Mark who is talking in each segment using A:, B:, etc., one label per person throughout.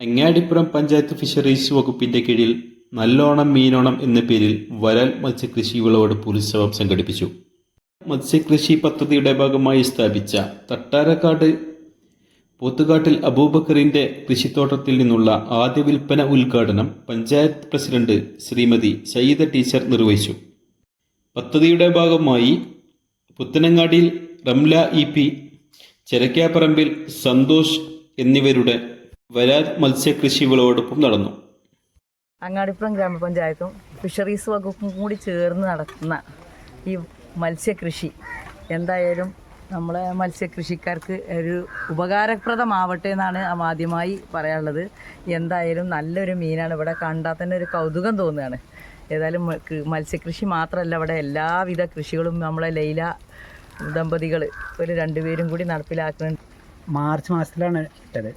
A: Angadipuram panchayat fisheries വകുപ്പിന്റെ കീഴിൽ നല്ലോണം മീനോണം എന്ന പേരിൽ വരൽ മത്സ്യകൃഷി വിളവെടുപ്പ് ഉത്സവം സംഘടിപ്പിച്ചു. മത്സ്യകൃഷി പദ്ധതിയുടെ ഭാഗമായി സ്ഥാപിച്ച തട്ടാരക്കാട് പോത്തുകാട്ടിൽ അബൂബക്കറിന്റെ കൃഷിത്തോട്ടത്തിൽ നിന്നുള്ള ആദ്യ വിൽപ്പന ഉദ്ഘാടനം പഞ്ചായത്ത് പ്രസിഡന്റ് ശ്രീമതി സയ്യിദ ടീച്ചർ നിർവഹിച്ചു. പദ്ധതിയുടെ ഭാഗമായി പുത്തനങ്ങാടിയിൽ റംല ഇ പി ചെരക്കാപ്പറമ്പിൽ സന്തോഷ് എന്നിവരുടെ വരാൽ മത്സ്യകൃഷി വിളവെടുപ്പും നടന്നു.
B: അങ്ങാടിപ്പുറം ഗ്രാമപഞ്ചായത്തും ഫിഷറീസ് വകുപ്പും കൂടി ചേർന്ന് നടത്തുന്ന ഈ മത്സ്യകൃഷി. എന്തായാലും നമ്മളെ മത്സ്യകൃഷിക്കാർക്ക് ഒരു ഉപകാരപ്രദമാവട്ടെ എന്നാണ് ആദ്യമായി പറയാനുള്ളത്. എന്തായാലും നല്ലൊരു മീനാണ്. ഇവിടെ കണ്ടാൽ തന്നെ ഒരു കൗതുകം തോന്നുകയാണ്. ഏതായാലും മത്സ്യകൃഷി മാത്രമല്ല ഇവിടെ എല്ലാവിധ കൃഷികളും നമ്മളെ ലൈല ദമ്പതികൾ ഒരു രണ്ടുപേരും കൂടി നടപ്പിലാക്കുന്നുണ്ട്.
C: മാർച്ച് മാസത്തിലാണ് ഇട്ടത്.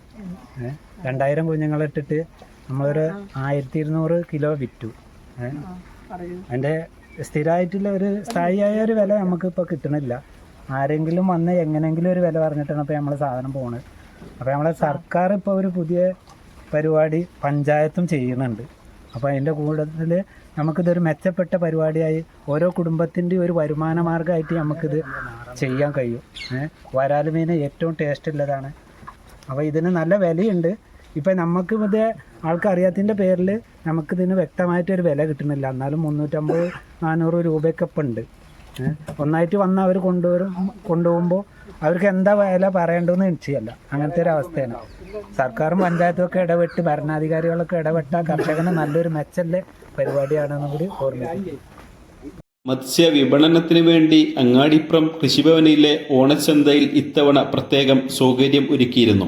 C: രണ്ടായിരം കുഞ്ഞുങ്ങൾ ഇട്ടിട്ട് നമ്മളൊരു ആയിരത്തി ഇരുന്നൂറ് കിലോ വിറ്റു. അതിന്റെ സ്ഥിരമായിട്ടുള്ള ഒരു സ്ഥായിയായ ഒരു വില നമുക്ക് ഇപ്പോൾ കിട്ടണില്ല. ആരെങ്കിലും വന്ന് എങ്ങനെങ്കിലും ഒരു വില പറഞ്ഞിട്ടാണ് ഇപ്പോൾ നമ്മളെ സാധനം പോണത്. അപ്പോൾ നമ്മളെ സർക്കാർ ഇപ്പോൾ ഒരു പുതിയ പരിപാടി പഞ്ചായത്തും ചെയ്യുന്നുണ്ട്. അപ്പോൾ അതിന്റെ കൂടത്തിൽ നമുക്കിതൊരു മെച്ചപ്പെട്ട പരിപാടിയായി ഓരോ കുടുംബത്തിന്റെ ഒരു വരുമാന മാർഗമായിട്ട് നമുക്കിത് ചെയ്യാൻ കഴിയും. ഏഹ് വരാൽ മീൻ ഏറ്റവും ടേസ്റ്റ് ഉള്ളതാണ്. അപ്പോൾ ഇതിന് നല്ല വിലയുണ്ട്. ഇപ്പം നമുക്ക് ഇത് ആൾക്കറിയാത്തതിന്റെ പേരിൽ നമുക്കിതിന് വ്യക്തമായിട്ടൊരു വില കിട്ടുന്നില്ല. എന്നാലും മുന്നൂറ്റമ്പത് നാനൂറ് രൂപയൊക്കെ ഇപ്പം ഉണ്ട് ഒന്നായിട്ട് വന്ന് അവർ കൊണ്ടുവരും കൊണ്ടുപോകുമ്പോൾ അവർക്ക് എന്താ വില പറയേണ്ടതെന്ന് നിശ്ചയമല്ല. അങ്ങനത്തെ ഒരു അവസ്ഥയാണ്. സർക്കാരും പഞ്ചായത്തും ഒക്കെ ഇടപെട്ട് ഭരണാധികാരികളൊക്കെ ഇടപെട്ട കർഷകന് നല്ലൊരു മെച്ചല്ല പരിപാടിയാണെന്നും കൂടി ഓർമ്മിക്കും
A: മത്സ്യ വിപണനത്തിന് വേണ്ടി അങ്ങാടിപ്പുറം കൃഷിഭവനിലെ ഓണച്ചന്തയിൽ ഇത്തവണ പ്രത്യേകം സൗകര്യം ഒരുക്കിയിരുന്നു.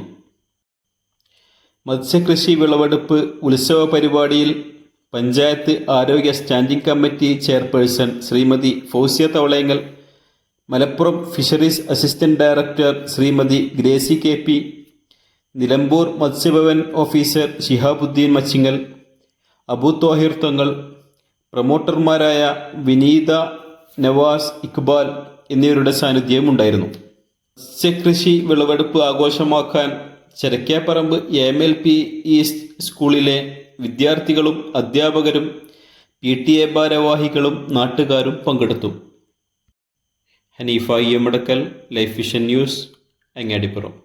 A: മത്സ്യകൃഷി വിളവെടുപ്പ് ഉത്സവ പരിപാടിയിൽ പഞ്ചായത്ത് ആരോഗ്യ standing committee chairperson Shrimathi Fousiya Thavalayangal Malappuram fisheries assistant director Shrimathi Gracy K P Nilambur Matsyabhavan officer Shihabuddin Machingal Abu Thohir Thangal പ്രൊമോട്ടർമാരായ വിനീത നവാസ് ഇക്ബാൽ എന്നിവരുടെ സാന്നിധ്യവും ഉണ്ടായിരുന്നു. മത്സ്യകൃഷി വിളവെടുപ്പ് ആഘോഷമാക്കാൻ Cherakkaparamba M L P east സ്കൂളിലെ വിദ്യാർത്ഥികളും അധ്യാപകരും പി ടി എ ഭാരവാഹികളും നാട്ടുകാരും പങ്കെടുത്തു. Hanifa E M Madakkal life vision news Angadippuram.